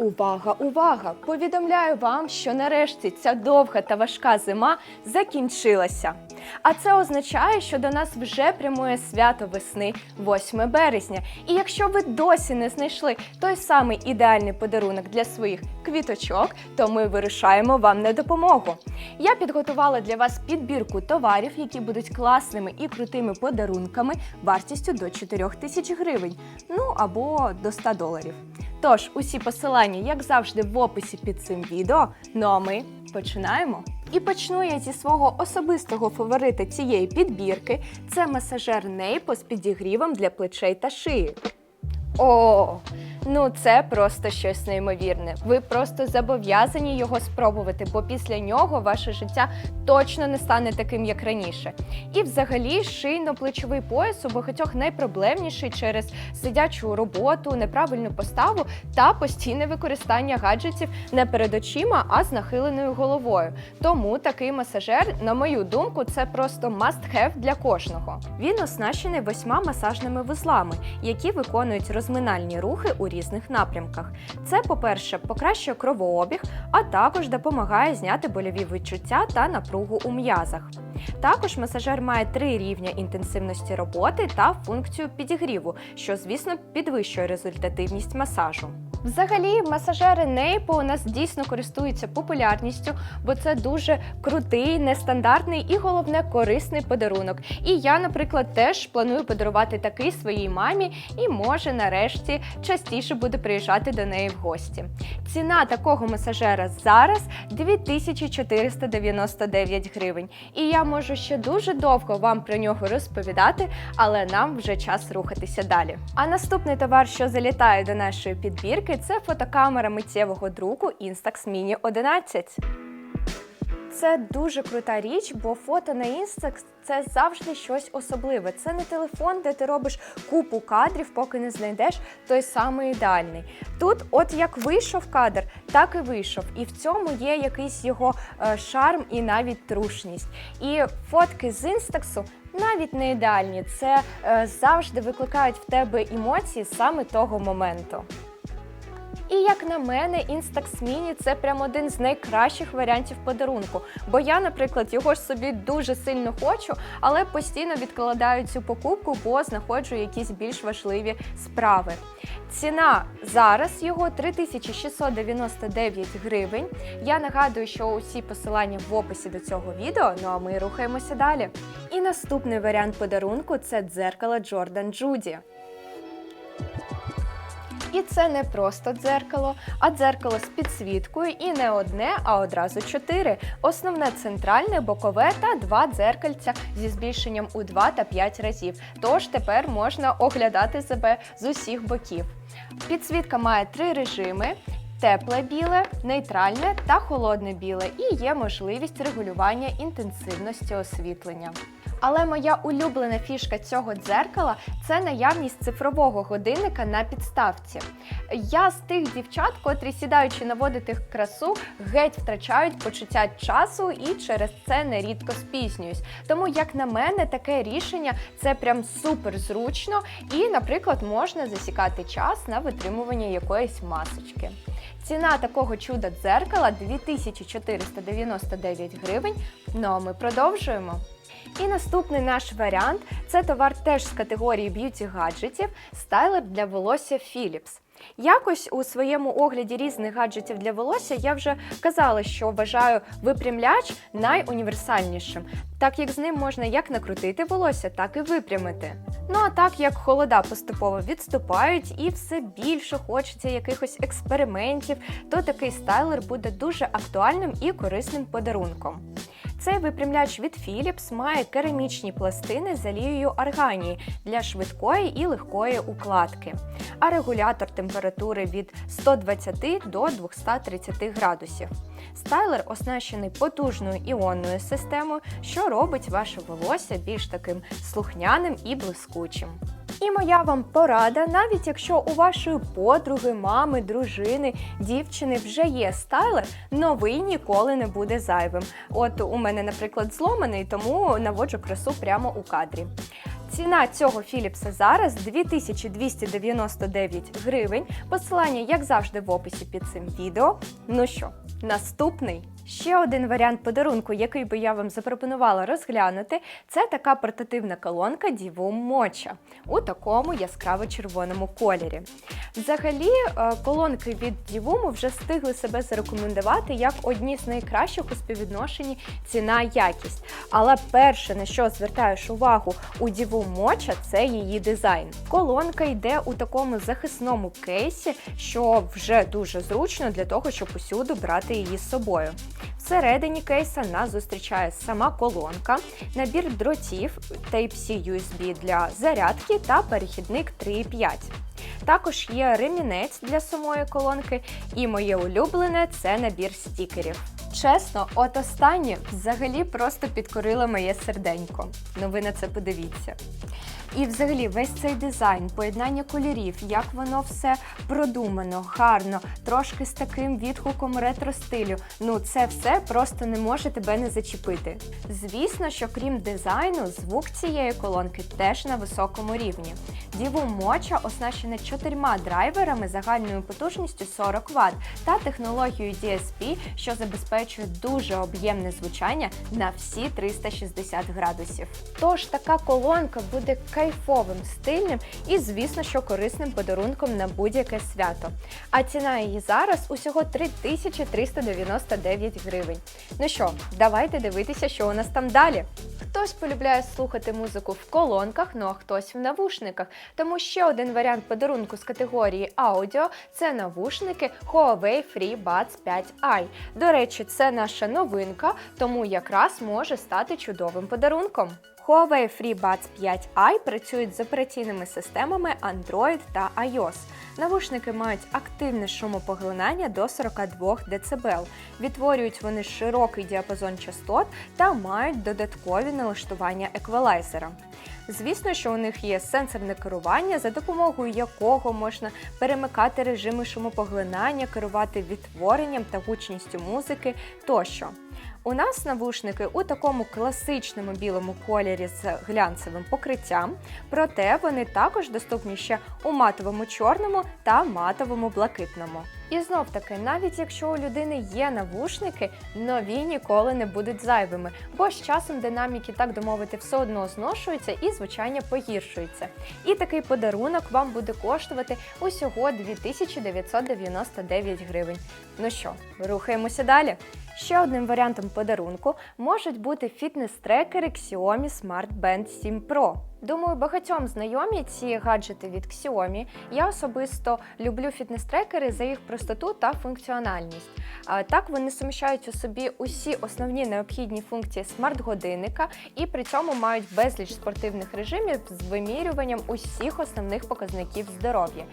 Увага, увага! Повідомляю вам, що нарешті ця довга та важка зима закінчилася. А це означає, що до нас вже прямує свято весни 8 березня. І якщо ви досі не знайшли той самий ідеальний подарунок для своїх квіточок, то ми вирушаємо вам на допомогу. Я підготувала для вас підбірку товарів, які будуть класними і крутими подарунками вартістю до 4 тисяч гривень, ну або до 100 доларів. Тож, усі посилання, як завжди, в описі під цим відео. Ну а ми починаємо. І почну я зі свого особистого фаворита цієї підбірки. Це масажер Нейпо з підігрівом для плечей та шиї. О, ну це просто щось неймовірне. Ви просто зобов'язані його спробувати, бо після нього ваше життя точно не стане таким, як раніше. І взагалі шийно-плечовий пояс у багатьох найпроблемніший через сидячу роботу, неправильну поставу та постійне використання гаджетів не перед очима, а з нахиленою головою. Тому такий масажер, на мою думку, це просто must-have для кожного. Він оснащений восьма масажними вузлами, які виконують розминальні рухи у різних напрямках. Це, по-перше, покращує кровообіг, а також допомагає зняти больові відчуття та напругу у м'язах. Також масажер має три рівня інтенсивності роботи та функцію підігріву, що, звісно, підвищує результативність масажу. Взагалі, масажери Нейпо у нас дійсно користуються популярністю, бо це дуже крутий, нестандартний і головне корисний подарунок. І я, наприклад, теж планую подарувати такий своїй мамі і може нарешті частіше буду приїжджати до неї в гості. Ціна такого масажера зараз 2499 гривень. І я можу ще дуже довго вам про нього розповідати, але нам вже час рухатися далі. А наступний товар, що залітає до нашої підбірки, це фотокамера миттєвого друку Instax Mini 11. Це дуже крута річ, бо фото на Instax – це завжди щось особливе. Це не телефон, де ти робиш купу кадрів, поки не знайдеш той самий ідеальний. Тут, от як вийшов кадр, так і вийшов. І в цьому є якийсь його е, шарм і навіть трушність. І фотки з інстаксу навіть не ідеальні. Це е, завжди викликають в тебе емоції саме того моменту. І як на мене, Instax Mini – це прям один з найкращих варіантів подарунку. Бо я, наприклад, його ж собі дуже сильно хочу, але постійно відкладаю цю покупку, бо знаходжу якісь більш важливі справи. Ціна зараз його 3699 гривень. Я нагадую, що усі посилання в описі до цього відео. Ну а ми рухаємося далі. І наступний варіант подарунку це дзеркало Jordan Judy. І це не просто дзеркало, а дзеркало з підсвіткою і не одне, а одразу чотири. Основне центральне, бокове та два дзеркальця зі збільшенням у 2 та 5 разів. Тож тепер можна оглядати себе з усіх боків. Підсвітка має три режими. Тепле біле, нейтральне та холодне біле, і є можливість регулювання інтенсивності освітлення. Але моя улюблена фішка цього дзеркала це наявність цифрового годинника на підставці. Я з тих дівчат, котрі сідаючи наводити красу, геть втрачають почуття часу і через це нерідко спізнююсь. Тому, як на мене, таке рішення це прям супер зручно і, наприклад, можна засікати час на витримування якоїсь масочки. Ціна такого чуда дзеркала 2499 гривень. Ну а ми продовжуємо. І наступний наш варіант це товар теж з категорії б'юті гаджетів стайлер для волосся Philips. Якось у своєму огляді різних гаджетів для волосся я вже казала, що вважаю випрямляч найуніверсальнішим, так як з ним можна як накрутити волосся, так і випрямити. Ну а так як холода поступово відступають і все більше хочеться якихось експериментів, то такий стайлер буде дуже актуальним і корисним подарунком. Цей випрямляч від Philips має керамічні пластини з алією органії для швидкої і легкої укладки, а регулятор температури від 120 до 230 градусів. Стайлер оснащений потужною іонною системою, що робить ваше волосся більш таким слухняним і блискучим. І моя вам порада, навіть якщо у вашої подруги, мами, дружини, дівчини вже є стайлер, новий ніколи не буде зайвим. От у мене, наприклад, зломаний, тому наводжу красу прямо у кадрі. Ціна цього Філіпса зараз 2299 гривень. Посилання, як завжди, в описі під цим відео. Ну що, наступний. Ще один варіант подарунку, який би я вам запропонувала розглянути, це така портативна колонка Divum Mocha у такому яскраво-червоному кольорі. Взагалі, е, колонки від Divum вже встигли себе зарекомендувати як одні з найкращих у співвідношенні ціна-якість. Але перше, на що звертаєш увагу у Divum Mocha, це її дизайн. Колонка йде у такому захисному кейсі, що вже дуже зручно для того, щоб усюди брати її з собою. Всередині кейса нас зустрічає сама колонка, набір дротів Type-C USB для зарядки та перехідник 3.5. Також є ремінець для самої колонки, і моє улюблене це набір стікерів. Чесно, от останнє взагалі просто підкорило моє серденько. Ну ви на це подивіться. І взагалі весь цей дизайн, поєднання кольорів, як воно все продумано, гарно, трошки з таким відгуком ретро-стилю. Ну це все просто не може тебе не зачепити. Звісно, що крім дизайну, звук цієї колонки теж на високому рівні. Діву Моча оснащена чотирма драйверами загальною потужністю 40 Вт та технологією DSP, що забезпечує дуже об'ємне звучання на всі 360 градусів. Тож така колонка буде кайфовим, стильним і, звісно, що корисним подарунком на будь-яке свято. А ціна її зараз усього 3399 гривень. Ну що, давайте дивитися, що у нас там далі. Хтось полюбляє слухати музику в колонках, ну а хтось в навушниках. Тому ще один варіант подарунку з категорії аудіо це навушники Huawei FreeBuds 5i. До речі, це наша новинка, тому якраз може стати чудовим подарунком. Huawei FreeBuds 5i працюють з операційними системами Android та iOS. Навушники мають активне шумопоглинання до 42 дБ. Відтворюють вони широкий діапазон частот та мають додаткові налаштування еквалайзера. Звісно, що у них є сенсорне керування, за допомогою якого можна перемикати режими шумопоглинання, керувати відтворенням та гучністю музики тощо. У нас навушники у такому класичному білому кольорі з глянцевим покриттям, проте вони також доступні ще у матовому чорному та матовому блакитному. І знов таки, навіть якщо у людини є навушники, нові ніколи не будуть зайвими, бо з часом динаміки, так би мовити, все одно зношуються і звучання погіршується. І такий подарунок вам буде коштувати усього 2999 гривень. Ну що, рухаємося далі. Ще одним варіантом подарунку можуть бути фітнес-трекери Xiaomi Smart Band 7 Pro. Думаю, багатьом знайомі ці гаджети від Xiaomi. Я особисто люблю фітнес-трекери за їх простоту та функціональність. Так вони суміщають у собі усі основні необхідні функції смарт-годинника і при цьому мають безліч спортивних режимів з вимірюванням усіх основних показників здоров'я.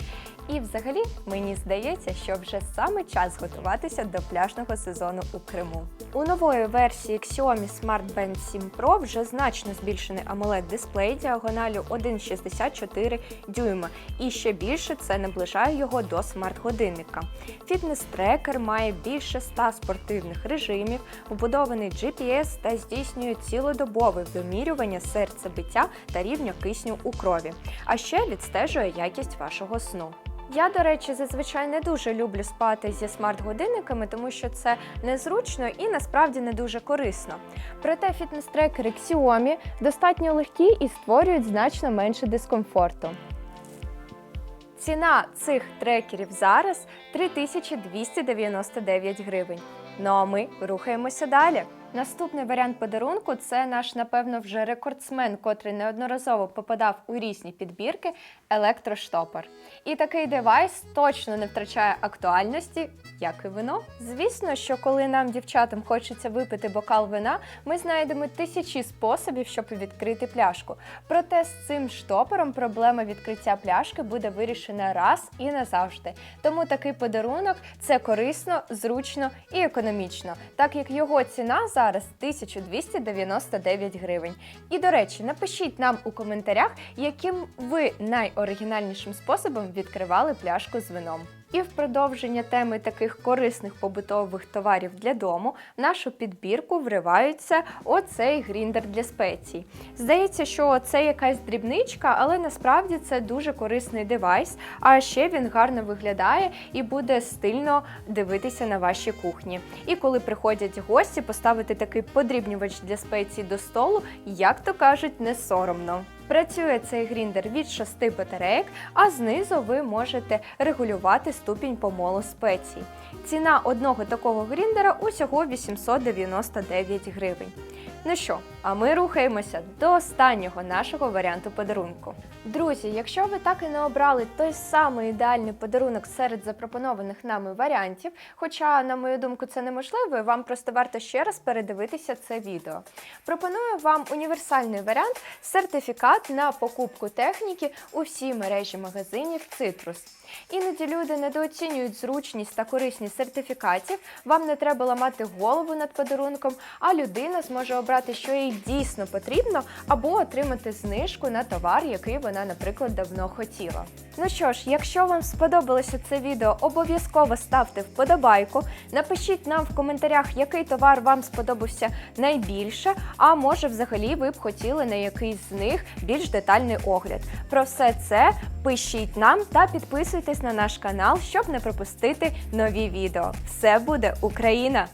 І взагалі мені здається, що вже саме час готуватися до пляжного сезону у Криму. У нової версії Xiaomi Smart Band 7 Pro вже значно збільшений amoled дисплей діагоналю 1,64 дюйма, і ще більше це наближає його до смарт-годинника. Фітнес-трекер має більше 100 спортивних режимів, вбудований GPS та здійснює цілодобове вимірювання серцебиття та рівня кисню у крові, а ще відстежує якість вашого сну. Я, до речі, зазвичай не дуже люблю спати зі смарт-годинниками, тому що це незручно і насправді не дуже корисно. Проте фітнес-трекери Xiaomi достатньо легкі і створюють значно менше дискомфорту. Ціна цих трекерів зараз 3299 гривень. Ну а ми рухаємося далі. Наступний варіант подарунку це наш, напевно, вже рекордсмен, котрий неодноразово попадав у різні підбірки електроштопор. І такий девайс точно не втрачає актуальності, як і вино. Звісно, що коли нам, дівчатам, хочеться випити бокал вина, ми знайдемо тисячі способів, щоб відкрити пляшку. Проте з цим штопором проблема відкриття пляшки буде вирішена раз і назавжди. Тому такий подарунок це корисно, зручно і економічно, так як його ціна зараз 1299 гривень. І до речі, напишіть нам у коментарях, яким ви найоригінальнішим способом відкривали пляшку з вином. І в продовження теми таких корисних побутових товарів для дому в нашу підбірку вривається оцей гріндер для спецій. Здається, що це якась дрібничка, але насправді це дуже корисний девайс. А ще він гарно виглядає і буде стильно дивитися на вашій кухні. І коли приходять гості, поставити такий подрібнювач для спецій до столу, як то кажуть, не соромно. Працює цей гріндер від 6 батарейок, а знизу ви можете регулювати ступінь помолу спецій. Ціна одного такого гріндера усього 899 гривень. Ну що, а ми рухаємося до останнього нашого варіанту подарунку. Друзі, якщо ви так і не обрали той самий ідеальний подарунок серед запропонованих нами варіантів, хоча, на мою думку, це неможливо, вам просто варто ще раз передивитися це відео. Пропоную вам універсальний варіант сертифікат на покупку техніки у всій мережі магазинів Citrus. Іноді люди недооцінюють зручність та корисність сертифікатів. Вам не треба ламати голову над подарунком, а людина зможе обрати, що їй дійсно потрібно, або отримати знижку на товар, який вона, наприклад, давно хотіла. Ну що ж, якщо вам сподобалося це відео, обов'язково ставте вподобайку. Напишіть нам в коментарях, який товар вам сподобався найбільше, а може, взагалі, ви б хотіли на якийсь з них більш детальний огляд. Про все це пишіть нам та підписуйтесь на наш канал, щоб не пропустити нові відео. Все буде Україна!